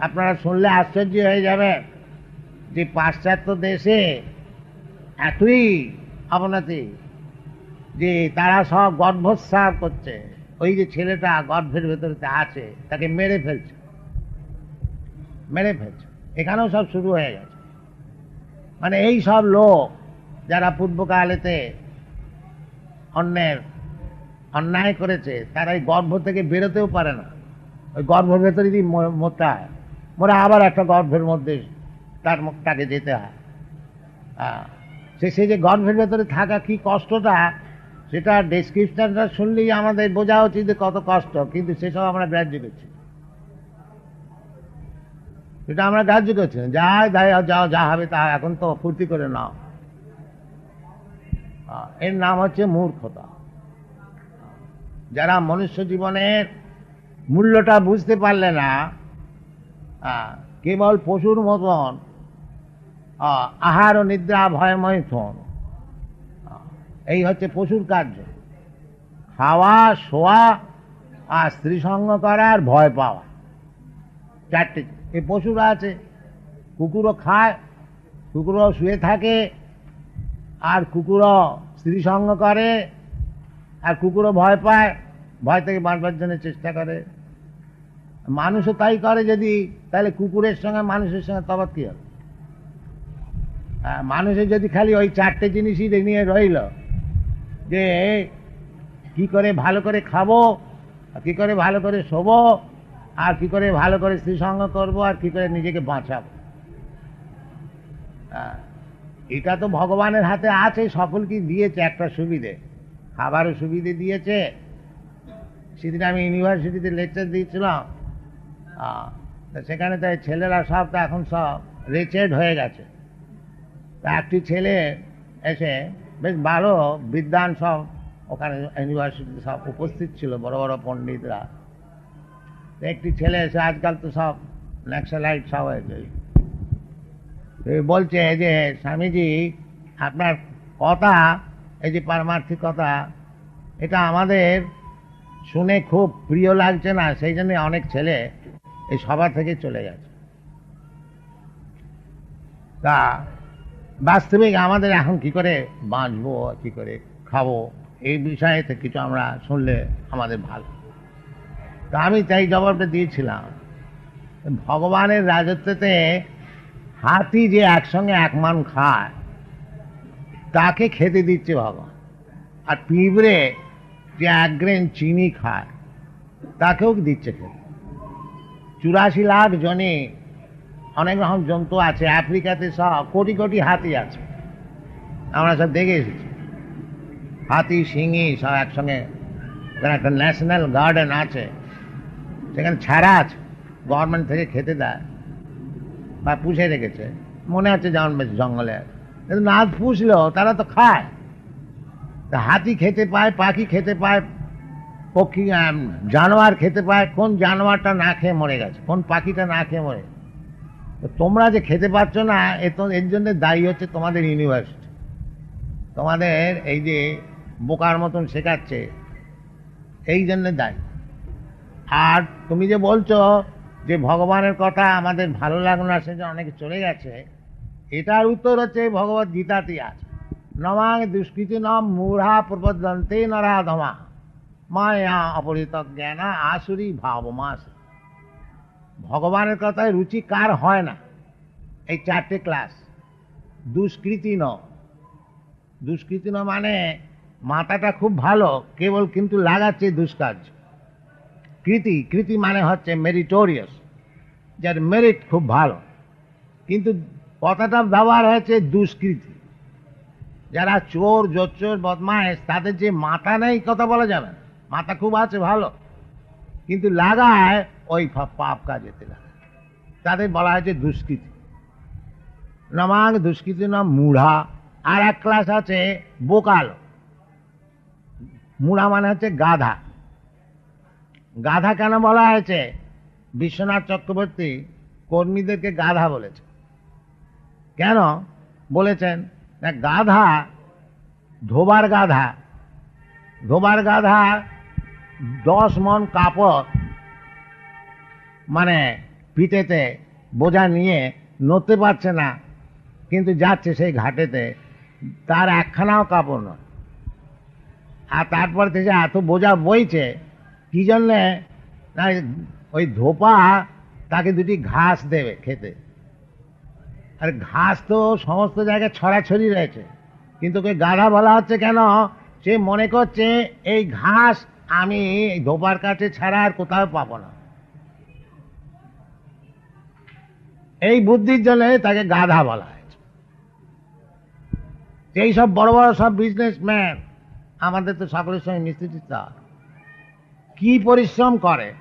আপনারা শুনলে আশ্চর্য হয়ে যাবে যে পাশ্চাত্য দেশে এতই অবনতি যে তারা সব গর্ভস্রাব করছে। ওই যে ছেলেটা গর্ভের ভেতরে আছে, তাকে মেরে ফেলছে। মেরে ফেলছে। এখানেও সব শুরু হয়ে গেছে। মানে এই সব লোক যারা পূর্বকালেতে অন্যের অন্যায় করেছে, তারা এই গর্ভ থেকে বেরোতেও পারে না। ওই গর্ভের ভেতরে যদি ম- মরতে হয়। মরে আবার একটা গর্ভের মধ্যে তার মুখ- তাকে যেতে হয়। সে সে যে গর্ভের ভেতরে থাকা কি কষ্টটা, সেটা ডেসক্রিপশনটা শুনলেই আমাদের বোঝা উচিত যে কত কষ্ট, কিন্তু সেসব আমরা গ্রাহ্য করছি সেটা আমরা গ্রাহ্য করছি না। যাই যাও, যা হবে তা এখন তো ফুর্তি করে নাও। এর নাম হচ্ছে মূর্খতা। যারা মনুষ্য জীবনের মূল্যটা বুঝতে পারলে না কেবল পশুর মতন আহার ও নিদ্রা ভয়ময় থন এই হচ্ছে পশুর কার্য। খাওয়া, শোয়া আর স্ত্রী সঙ্গ করা আর ভয় পাওয়া। চারটে এই পশুরা আছে, কুকুরও খায়, কুকুরও শুয়ে থাকে, আর কুকুরও স্ত্রী সঙ্গ করে, আর কুকুরও ভয় পায়, ভয় থেকে বাঁচবার জন্য চেষ্টা করে। মানুষও তাই করে যদি তাহলে কুকুরের সঙ্গে মানুষের সঙ্গে তফাৎ কী হবে? আহ, মানুষের যদি খালি ওই চারটে জিনিসই নিয়ে রইল যে কি করে ভালো করে খাব কি করে ভালো করে শোবো আর কি করে ভালো করে স্ত্রী সঙ্গ করব আর কি করে নিজেকে বাঁচাবো। আহ, এটা তো ভগবানের হাতে আছে সকলকে দিয়েছে একটা সুবিধে? খাবারও সুবিধে দিয়েছে। সেদিন আমি ইউনিভার্সিটিতে লেকচার দিয়েছিলাম। তা সেখানে তাই ছেলেরা সব তো এখন সব রেচেড হয়ে গেছে। তা একটি ছেলে এসে বেশ ভালো বিদ্যান সব ওখানে ইউনিভার্সিটিতে সব উপস্থিত ছিল, বড় বড় পণ্ডিতরা। একটি ছেলে এসে আজকাল তো সব ন্যাক্সালাইট সব হয়েছে বলছে যে, স্বামীজি, আপনার কথা, এই যে পারমার্থিক কথা, এটা আমাদের শুনে খুব প্রিয় লাগছে না, সেই জন্য অনেক ছেলে এই সভা থেকে চলে গেছে। তা বাস্তবিক আমাদের এখন কি করে বাঁচবো, কি করে খাব, এই বিষয়ে কিছু আমরা শুনলে আমাদের ভালো। তা আমি তাই জবাবটা দিয়েছিলাম, ভগবানের রাজত্বতে হাতি যে একসঙ্গে এক মান খায়, তাকে খেতে দিচ্ছে ভগবান। আর পিঁপড়ে যে এক গ্রেন চিনি খায়, তাকেও দিচ্ছে খেতে। চুরাশি লাখ জনে অনেক রকম জন্তু আছে, আফ্রিকাতে সব কোটি কোটি হাতি আছে। আমরা সব দেখে এসেছি। হাতি সিংহি সব একসঙ্গে। একটা ন্যাশনাল গার্ডেন আছে। সেখানে ছাড়া আছে। গভর্নমেন্ট থেকে খেতে দেয় বা পুষে রেখেছে। মনে হচ্ছে যেমন বেশ জঙ্গলে। কিন্তু না পুষলেও তারা তো খায়। তা হাতি খেতে পায়, পাখি খেতে পায় পক্ষী জানোয়ার খেতে পায়, কোন জানোয়ারটা না খেয়ে মরে গেছে, কোন পাখিটা না খেয়ে মরে তোমরা যে খেতে পাচ্ছ না, এ তো, এর জন্য দায়ী হচ্ছে তোমাদের ইউনিভার্সিটি তোমাদের এই যে বোকার মতন শেখাচ্ছে, এই জন্য দায়ী। আর তুমি যে বলছো যে ভগবানের কথা আমাদের ভালো লাগল না, সেজন্য অনেকে চলে গেছে, এটার উত্তর হচ্ছে ভগবত গীতাতে আছে। নমাং দুষ্কৃতি নম মূঢ়া প্রবদন্তে নরাধমা। মায়া অপরিত জ্ঞানা আসুরি ভাবমাস ভগবানের কথায় রুচি কার হয় না? এই চারটে ক্লাস দুষ্কৃতি ন। দুষ্কৃতি ন মানে মাথাটা খুব ভালো, কেবল কিন্তু লাগাচ্ছে দুষ্কার্য। কৃতি কৃতি মানে হচ্ছে মেরিটোরিয়াস যার মেরিট খুব ভালো। কিন্তু কথাটা ব্যবহার হয়েছে দুষ্কৃতি। যারা চোর, জোচ্চোর বদমাইশ তাদের যে মাথা নেই, কথা বলা যাবে না। মাথা খুব আছে, ভালো। কিন্তু লাগায় ওই পাপ কাজেতে লাগায় তাদের বলা হয়েছে দুষ্কৃতি। নমাং দুষ্কৃতি নাম মুঢ়া আর এক ক্লাস আছে বোকালো। মুঢ়া মানে হচ্ছে গাধা। গাধা কেন বলা হয়েছে? বিশ্বনাথ চক্রবর্তী কর্মীদেরকে গাধা বলেছে কেন বলেছেন? গাধা ধোবার গাধা। ধোবার গাধা দশ মন কাপড় মানে পিঠেতে বোঝা নিয়ে নড়তে পারছে না, কিন্তু যাচ্ছে সেই ঘাটেতে। তার একখানাও কাপড় নয়। আর তারপর থেকে এত বোঝা বইছে, কি জন্যে? ওই ধোপা তাকে দুটি ঘাস দেবে খেতে। আর ঘাস তো সমস্ত জায়গায় ছড়াছড়ি রয়েছে। কিন্তু ওকে গাধা বলা হচ্ছে কেন? সে মনে করছে, এই ঘাস আমি ধোপার কাছে ছাড়া আর কোথাও পাবো না। এই বুদ্ধির জন্য তাকে গাধা বলা হয়েছে। এই সব বড় বড় সব বিজনেসম্যান আমাদের তো সকলের সঙ্গে মিস্ত্রি তার কি পরিশ্রম করে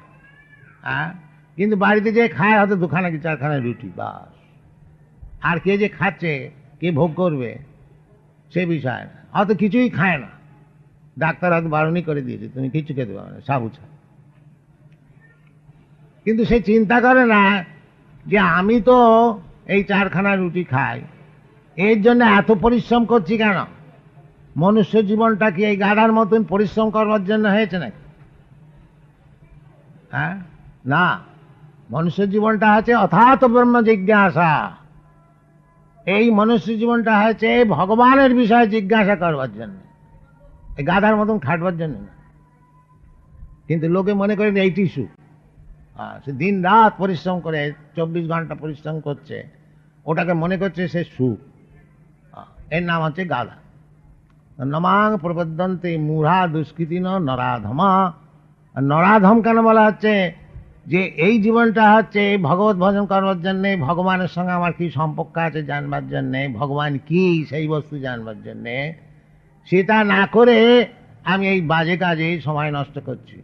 হ্যাঁ? কিন্তু বাড়িতে যে খায়, হয়তো দুখানা কি চারখানা রুটি, বাস। আর কে যে খাচ্ছে, কে ভোগ করবে, সে বিষয় না। হয়তো কিছুই খায় না। ডাক্তার হয়তো বারণই করে দিয়েছে, তুমি কিছু খেতে পারো না, সাবু ছাড়া কিন্তু সে চিন্তা করে না যে আমি তো এই চারখানা রুটি খাই, এর জন্য এত পরিশ্রম করছি কেন? মনুষ্য জীবনটা কি এই গাধার মতন পরিশ্রম করবার জন্য হয়েছে নাকি? হ্যাঁ? না, মনুষ্য জীবনটা আছে অথাত ব্রহ্ম জিজ্ঞাসা। এই মনুষ্য জীবনটা হয়েছে ভগবানের বিষয়ে জিজ্ঞাসা করবার জন্য। গাধার মতন খাটবার জন্য না। কিন্তু লোকে মনে করেন এইটি হ্যাঁ, সে দিন রাত পরিশ্রম করে চব্বিশ ঘণ্টা পরিশ্রম করছে ওটাকে মনে করছে সে সুখ এর নাম হচ্ছে গাধা। নমাং প্রবদ্ধন্তে মূঢ়া দুষ্কৃতি নরাধমা। নরাধম কেন বলা হচ্ছে? যে এই জীবনটা হচ্ছে ভগবত ভজন করবার জন্যে ভগবানের সঙ্গে আমার কি সম্পর্ক আছে জানবার জন্যে ভগবান কি সেই বস্তু জানবার জন্যে? সেটা না করে আমি এই বাজে কাজে সময় নষ্ট করছি।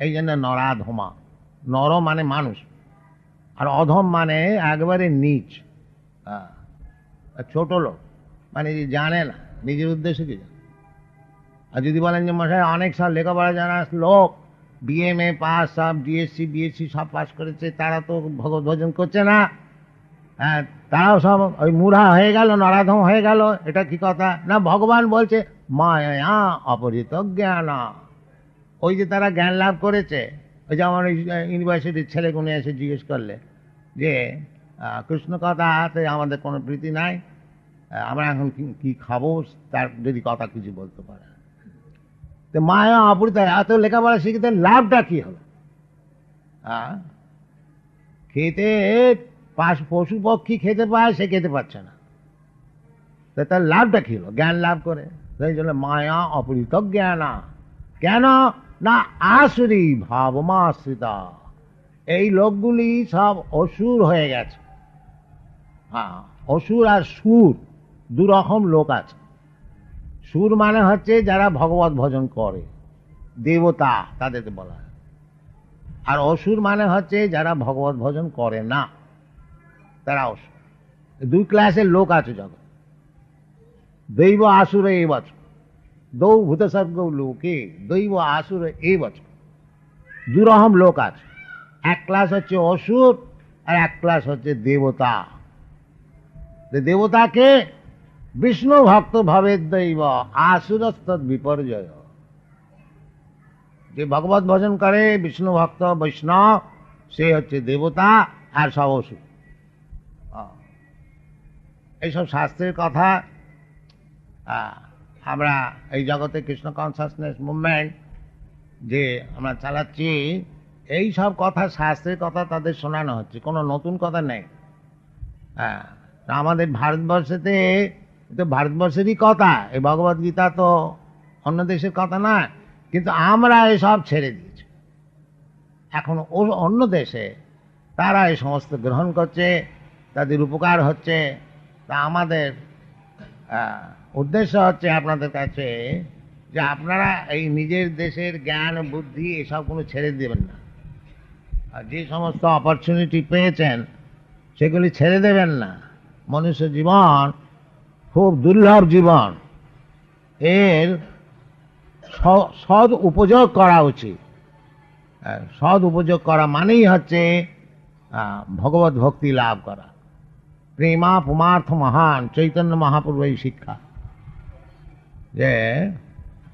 এই জন্য নরাধমা নর মানে মানুষ। আর অধম মানে একবারে নিচ। হ্যাঁ, ছোট লোক। মানে যে জানে না নিজের উদ্দেশ্য কি জানে। আর যদি বলেন যে মশাই অনেক সব লেখাপড়া জানা লোক বিএমএ পাস সব D S C B S C সব পাস করেছে তারা তো ভগবত ভজন করছে না। হ্যাঁ তারাও সব ওই মুড়া হয়ে গেল, নরাধম হয়ে গেল। এটা কি কথা? না, ভগবান বলছে, মায়া অপরিত জ্ঞান ওই যে তারা জ্ঞান লাভ করেছে, ওই যে আমার ইউনিভার্সিটির ছেলেগুলো এসে জিজ্ঞেস করলে যে কৃষ্ণ কথাতে আমাদের কোনো প্রীতি নাই। আমরা এখন কি- খাব? তার যদি কথা কিছু বলতে পারে। তো মায়া অপরিত এত লেখাপড়া শিখতে লাভটা কি হলো? হ্যাঁ খেতে পাশ পশু পক্ষী খেতে পায়, সে খেতে পারছে না। তো তার লাভটা কি হলো? জ্ঞান লাভ করে। সেই জন্য মায়া অপরিত জ্ঞানা কেন? না আসুরি ভাবমাশ্রিতা। এই লোকগুলি সব অসুর হয়ে গেছে। হ্যাঁ অসুর আর সুর, দু রকম লোক আছে। সুর মানে হচ্ছে যারা ভগবত ভজন করে, দেবতা তাদেরকে বলা হয়। আর অসুর মানে হচ্ছে যারা ভগবত ভজন করে না। তারা অসুর দুই ক্লাসের লোক আছে জগৎ দৈব আসুর এই বছর। দৌ ভূতসর্গ লোকে দৈব আসুর এই বছর। দুরকম লোক আছে। এক ক্লাস হচ্ছে অসুর আর এক ক্লাস হচ্ছে দেবতা। দেবতাকে বিষ্ণু ভক্ত ভাবে দৈব আসুরস্ত বিপর্যয়। যে ভগবত ভজন করে বিষ্ণু ভক্ত বৈষ্ণব, সে হচ্ছে দেবতা আর সব অসুর। এইসব শাস্ত্রের কথা আমরা এই জগতে কৃষ্ণ কনসাসনেস মুভমেন্ট যে আমরা চালাচ্ছি এই সব কথা, শাস্ত্রের কথা তাদের শোনানো হচ্ছে। কোনো নতুন কথা নেই। হ্যাঁ আমাদের ভারতবর্ষেতে তো ভারতবর্ষেরই কথা, এই ভগবদ গীতা তো অন্য দেশের কথা না, কিন্তু আমরা এসব ছেড়ে দিয়েছি। এখন অন্য দেশে তারা এই সমস্ত গ্রহণ করছে, তাদের উপকার হচ্ছে তা আমাদের উদ্দেশ্য হচ্ছে আপনাদের কাছে যে আপনারা এই নিজের দেশের জ্ঞান বুদ্ধি এসব কোনো ছেড়ে দেবেন না। আর যে সমস্ত অপরচুনিটি পেয়েছেন, সেগুলি ছেড়ে দেবেন না। মনুষ্য জীবন খুব দুর্লভ জীবন। এর স- সৎ উপযোগ করা উচিত। সদ উপযোগ করা মানেই হচ্ছে ভগবত ভক্তি লাভ করা। প্রেমা পুমার্থ মহান, চৈতন্য মহাপ্রভু এই শিক্ষা যে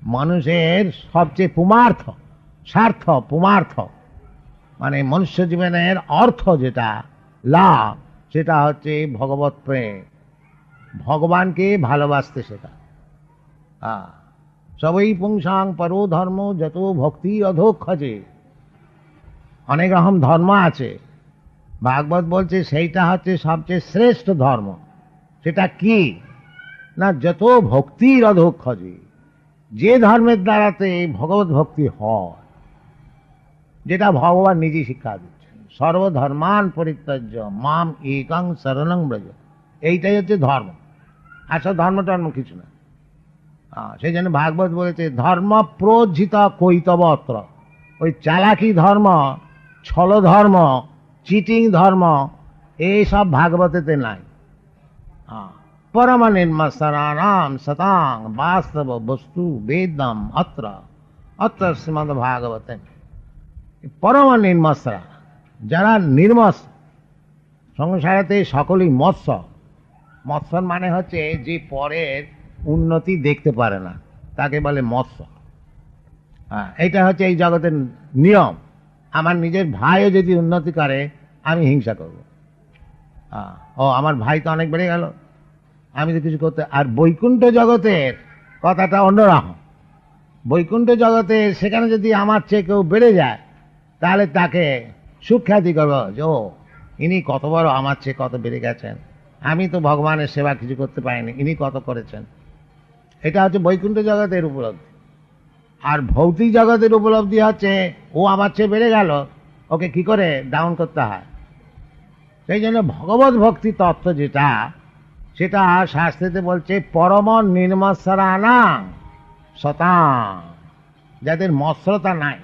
মানুষের সবচেয়ে পুমার্থ, স্বার্থ, পুমার্থ মানে মনুষ্য জীবনের অর্থ যেটা, লাভ, সেটা হচ্ছে ভগবত প্রেম। ভগবানকে ভালোবাসতে সেটা হ্যাঁ সবই পুংসাং পরো ধর্ম যত ভক্তি অধোক্ষজে। অনেক রকম ধর্ম আছে। ভাগবত বলছে, সেইটা হচ্ছে সবচেয়ে শ্রেষ্ঠ ধর্ম। সেটা কি? না, যত ভক্তির অধোক্ষজে যে ধর্মের দ্বারাতে ভগবত ভক্তি হয়, যেটা ভগবান নিজে শিক্ষা দিচ্ছেন সর্বধর্মান পরিত্যাজ্য, মাম একং শরণং ব্রজ। এইটাই হচ্ছে ধর্ম। আসলে ধর্ম টর্ম কিছু না। সেই জন্য ভাগবত বলেছে, ধর্ম প্রোজ্ঝিত কৈতবত্র। ওই চালাকি ধর্ম ছল ধর্ম চিটিং ধর্ম এইসব ভাগবতেতে নাই। পরম নির্মসরানাম সতাং বাস্তব বস্তু বেদম অত্র অত্র শ্রীমদ ভাগবতে। পরম যারা নির্মস, সংসারেতে সকলেই মৎস্য মৎস্য মানে হচ্ছে যে পরের উন্নতি দেখতে পারে না, তাকে বলে মৎস্য হ্যাঁ এটা হচ্ছে এই জগতের নিয়ম। আমার নিজের ভাইও যদি উন্নতি করে আমি হিংসা করব। ও, আমার ভাই তো অনেক বেড়ে গেল। আমি তো কিছু করতে আর বৈকুণ্ঠ জগতের কথাটা অন্যরকম। বৈকুণ্ঠ জগতে সেখানে যদি আমার চেয়ে কেউ বেড়ে যায়, তাহলে তাকে সুখ্যাতি করব যে, ও, ইনি কত বড়, আমার চেয়ে কত বেড়ে গেছেন। আমি তো ভগবানের সেবা কিছু করতে পারিনি, ইনি কত করেছেন। এটা হচ্ছে বৈকুণ্ঠ জগতের উপলব্ধি। আর ভৌতিক জগতের উপলব্ধি হচ্ছে, ও আমার চেয়ে বেড়ে গেল ওকে কি করে? ডাউন করতে হয়। সেই জন্য ভগবত ভক্তি তত্ত্ব যেটা, সেটা শাস্ত্রেতে বলছে, পরম নির্মৎসরানা শতাং যাদের মৎসরতা নাই।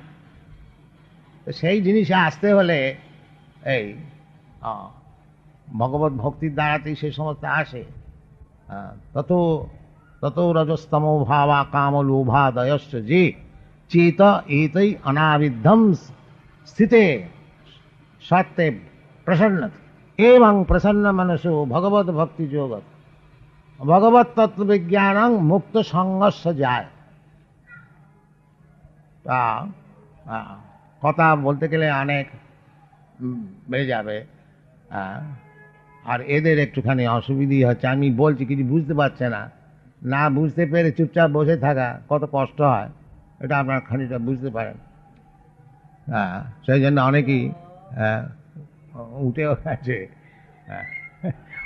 তো সেই জিনিসে আসতে হলে এই ভগবত ভক্তির দ্বারাতেই সেই সমস্ত আসে। তত তত রজস্তম ভাবা কাম লোভাদয়শ্চ যে চেত এতই অনাবিদ্ধম স্থিতে সত্যে প্রসন্ন এবং প্রসন্ন মনসো ভগবত ভক্তি যোগত। ভগবত তত্ত্ববিজ্ঞানং মুক্ত সংঘর্ষ যায়। তা কথা বলতে গেলে অনেক বেড়ে যাবে আর এদের একটুখানি অসুবিধেই হচ্ছে। আমি বলছি, কিছু বুঝতে পারছে না। না বুঝতে পেরে চুপচাপ বসে থাকা কত কষ্ট হয়, এটা আপনার খানিকটা বুঝতে পারেন। হ্যাঁ সেই জন্য অনেকেই উঠেও গেছে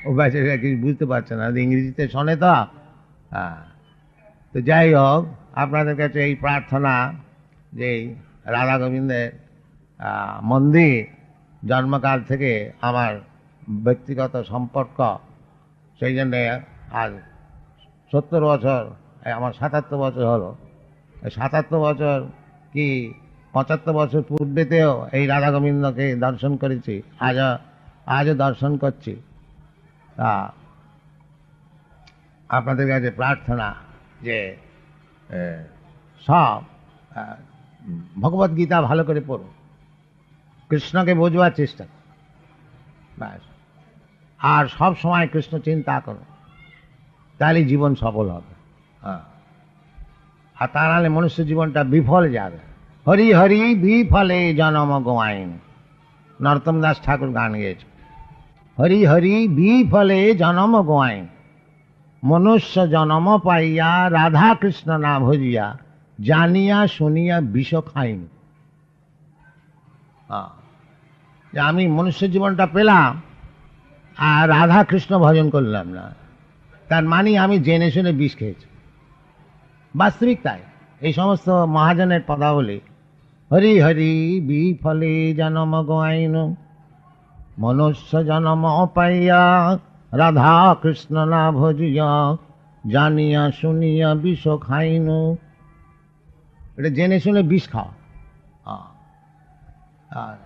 ও বেচারা কিছু বুঝতে পারছে না ইংরেজিতে শোনে তো হ্যাঁ। তো যাই হোক, আপনাদের কাছে এই প্রার্থনা যে রাধা গোবিন্দের মন্দির জন্মকাল থেকে আমার ব্যক্তিগত সম্পর্ক, সেই জন্যে আজ সত্তর বছর আমার সাতাত্তর বছর হলো। সাতাত্তর বছর কি পঁচাত্তর বছর পূর্বেতেও এই রাধা গোবিন্দকে দর্শন করেছি, আজও আজও দর্শন করছি। তা আপনাদের কাছে প্রার্থনা যে সব ভগবত গীতা ভালো করে পড়ুন। কৃষ্ণকে বোঝবার চেষ্টা ব্যাস। আর সব সময় কৃষ্ণ চিন্তা করুন। তাহলে জীবন সফল হবে। হ্যাঁ। আর তা নাহলে মনুষ্য জীবনটা বিফল যাবে। হরি হরি বিফলে জনম গোয়াইন। নরোত্তম দাস ঠাকুর গান গেয়েছে। হরি হরি বিফলে জনম গোয়াইন। মনুষ্য জনম পাইয়া, রাধা কৃষ্ণ না ভজিয়া, জানিয়া শুনিয়া বিষ খাইন। যে আমি মনুষ্য জীবনটা পেলাম, আর রাধা কৃষ্ণ ভজন করলাম না। তার মানে আমি জেনে শুনে বিষ খেয়েছি। বাস্তবিক তাই। এই সমস্ত মহাজনের পদাবলী হরি হরি বিফলে জনম গাইন মনুষ্য জনম পাইয়া রাধা কৃষ্ণ না ভজিয়া জানিয়া শুনিয়া বিষ খাইন। এটা জেনে শুনে বিষ খাওয়া।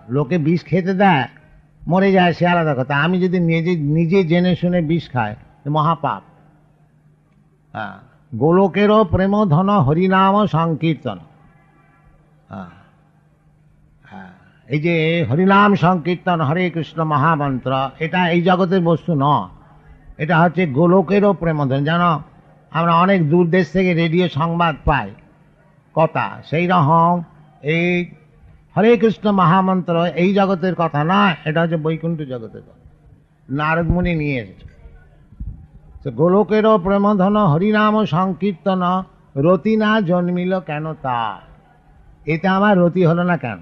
লোকে বিষ খেতে দেয় মরে যায় সে আলাদা কথা। আমি যদি নিজে নিজে জেনে শুনে বিষ এ মহাপাপ। গোলকেরও প্রেম ধন হরিনাম সংকীর্তন। হ্যাঁ, এই যে হরিনাম সংকীর্তন, হরে কৃষ্ণ মহামন্ত্র, এটা এই জগতের বস্তু নয়। এটা হচ্ছে গোলকেরও প্রেমধন যেন আমরা অনেক দূর দেশ থেকে রেডিও সংবাদ পাই। কথা, সেই রকম এই হরে কৃষ্ণ মহামন্ত্র এই জগতের কথা নয়, এটা হচ্ছে বৈকুণ্ঠ জগতের কথা। নারদ মুনি নিয়ে এসেছে। তো গোলকেরও প্রেমধন হরিনাম সংকীর্তন, রতি না জন্মিল কেন তা এতে আমার রতি হলো না কেন?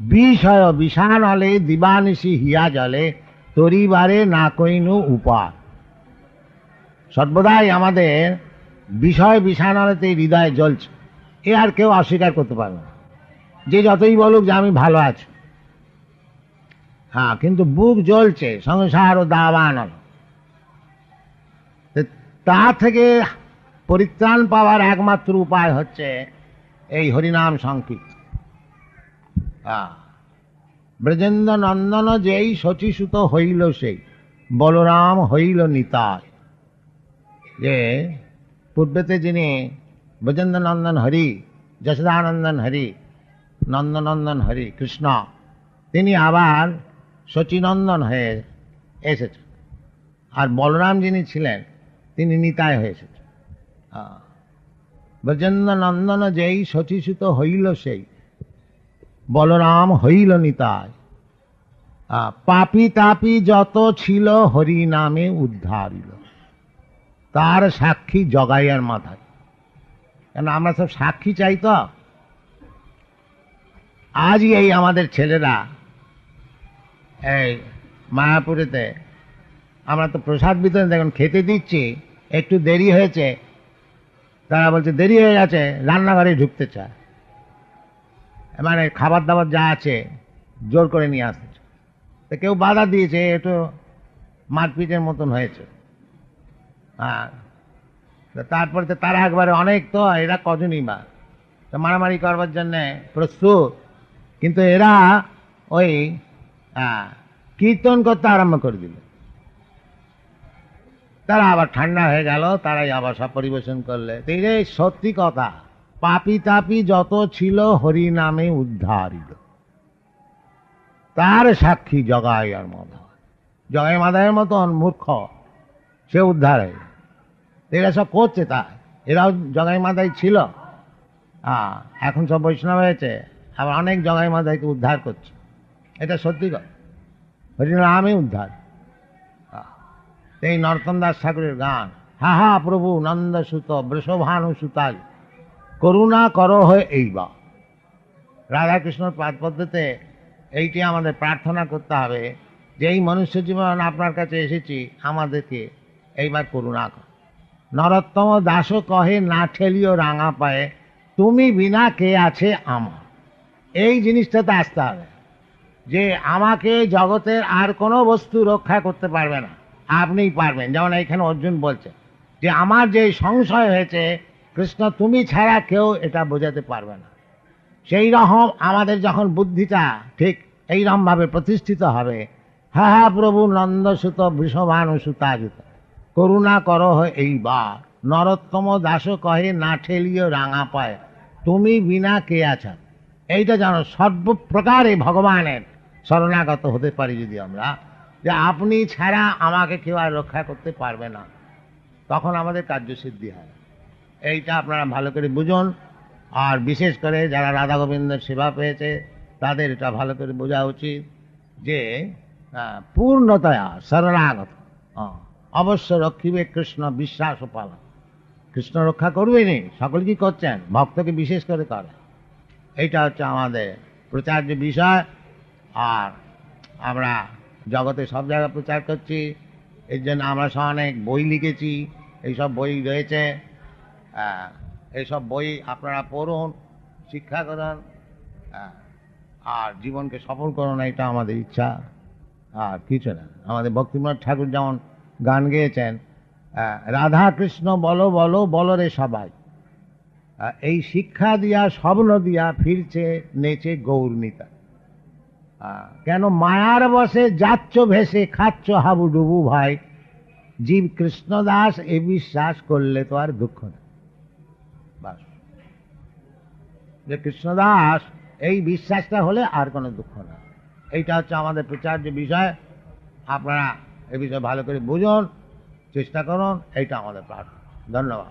বিষয় বিষাণ হলে দিবানিশি হিয়া জলে, তরিবারে না কইনু উপায় সর্বদাই আমাদের বিষয় বিষাণালতে হৃদয়ে জ্বলছে। এ আর কেউ অস্বীকার করতে পারবে না। যে যতই বলুক যে আমি ভালো আছি। হ্যাঁ কিন্তু বুক জ্বলছে, সংসার ও দাবানল। তো থেকে পরিত্রাণ পাওয়ার একমাত্র উপায় হচ্ছে এই হরিনাম সংকীর্তন। ব্রজেন্দ্র নন্দন যেই শচীসুত হইল সেই, বলরাম হইল নিতায় যে পূর্বেতে যিনি ব্রজেন্দ্র নন্দন হরি, যশোদানন্দন হরি, নন্দনন্দন হরি, কৃষ্ণ, তিনি আবার শচীনন্দন হয়ে এসেছেন। আর বলরাম যিনি ছিলেন, তিনি নিতায় হয়ে এসেছেন। ব্রজেন্দ্র নন্দন যেই শচীসুত হইল সেই বলরাম হইল নিতায় পাপি তাপি যত ছিল হরি নামে উদ্ধারিল। তার সাক্ষী জগাইয়ার মাথায়। কেন, আমরা সব সাক্ষী চাই তো? আজই এই আমাদের ছেলেরা এই মায়াপুরেতে, আমরা তো প্রসাদ বিতরণ, দেখুন, খেতে দিচ্ছি, একটু দেরি হয়েছে। তারা বলছে, দেরি হয়ে গেছে, রান্নাঘরে ঢুকতে চায়। মানে খাবার দাবার যা আছে, জোর করে নিয়ে আসতে তো কেউ বাধা দিয়েছে একটু মারপিটের মতন হয়েছে। হ্যাঁ তারপরে তো তারা একবারে অনেক তো এরা কজনই বা? তো মারামারি করবার জন্যে প্রস্তুত। কিন্তু এরা ওই কীর্তন করতে আরম্ভ করে দিল। তারা আবার ঠান্ডা হয়ে গেল, তারাই আবার সব পরিবেশন করলে। তো এই সত্যি কথা। পাপি তাপি যত ছিল হরি নামে উদ্ধারিত। তার সাক্ষী জগাই আর মাধা জগাই মাধায়ের মতন মূর্খ, সে উদ্ধার। হয়ে। এরা সব করছে তা এরাও জগাই মাদাই ছিল। এখন সব বৈষ্ণব হয়েছে। আবার অনেক জগাই মাদাইকে উদ্ধার করছে। এটা সত্যি কথা। হরিনামে উদ্ধার। এই নরতন দাস ঠাকুরের গান। হা হা প্রভু নন্দ সুত বৃষভানু সুতাল করুণা কর হয়ে এইবা রাধাকৃষ্ণর পাদ পদ্ধতিতে এইটি আমাদের প্রার্থনা করতে হবে, যে এই মনুষ্য জীবন আপনার কাছে এসেছি, আমাদেরকে এইবার করুণা কর। নরোত্তম দাসও কহে, না ঠেলিও রাঙা পায়ে, তুমি বিনা কে আছে আমার? এই জিনিসটাতে আসতে হবে, যে আমাকে জগতের আর কোনো বস্তু রক্ষা করতে পারবে না। আপনিই পারবেন। যেমন এইখানে অর্জুন বলছে যে, আমার যে সংশয় হয়েছে কৃষ্ণ, তুমি ছাড়া কেউ এটা বোঝাতে পারবে না। সেই রকম আমাদের যখন বুদ্ধিটা ঠিক এই এইরকমভাবে প্রতিষ্ঠিত হবে, হা হা, প্রভু নন্দসুত বৃষভানু সুতাযুত করুণা করহ এইবার। নরোত্তম দাস কহে, না ঠেলিও রাঙা পায়। তুমি বিনা কে আছা? এইটা জানো সর্বপ্রকারে ভগবানের শরণাগত হতে পারি যদি আমরা, যে আপনি ছাড়া আমাকে কেউ আর রক্ষা করতে পারবে না। তখন আমাদের কার্যসিদ্ধি হয়। এইটা আপনারা ভালো করে বুঝুন। আর বিশেষ করে যারা রাধা গোবিন্দের সেবা পেয়েছে, তাদের এটা ভালো করে বোঝা উচিত যে পূর্ণতয়া, শরণাগত। অবশ্য রক্ষিবে কৃষ্ণ বিশ্বাস পালন কৃষ্ণ রক্ষা করবেনি সকল কি করছেন? ভক্তকে বিশেষ করে করে। এইটা হচ্ছে আমাদের প্রচার্য বিষয়। আর আমরা জগতে সব জায়গায় প্রচার করছি। এর জন্য আমরা অনেক বই লিখেছি। এইসব বই রয়েছে। এইসব বই আপনারা পড়ুন শিক্ষা করুন আর জীবনকে সফল করুন এটা আমাদের ইচ্ছা। আর কিছু না। আমাদের ভক্তিমনাথ ঠাকুর যেমন গান গেয়েছেন রাধা কৃষ্ণ বলো বলো বলো রে সবাই। এই শিক্ষা দিয়া স্বপ্ন দিয়া ফিরছে নেচে গৌরনীতা আহ, কেন মায়ার বসে যাচ্ছ ভেসে খাচ্ছ হাবু ডুবু ভাই। জীব কৃষ্ণদাস এ বিশ্বাস করলে তো আর দুঃখ না যে কৃষ্ণদাস, এই বিশ্বাসটা হলে আর কোনো দুঃখ না। এইটা হচ্ছে আমাদের প্রচার্য বিষয়। আপনারা এ বিষয়ে ভালো করে বুঝুন, চেষ্টা করুন, এইটা আমাদের প্রার্থনা। ধন্যবাদ।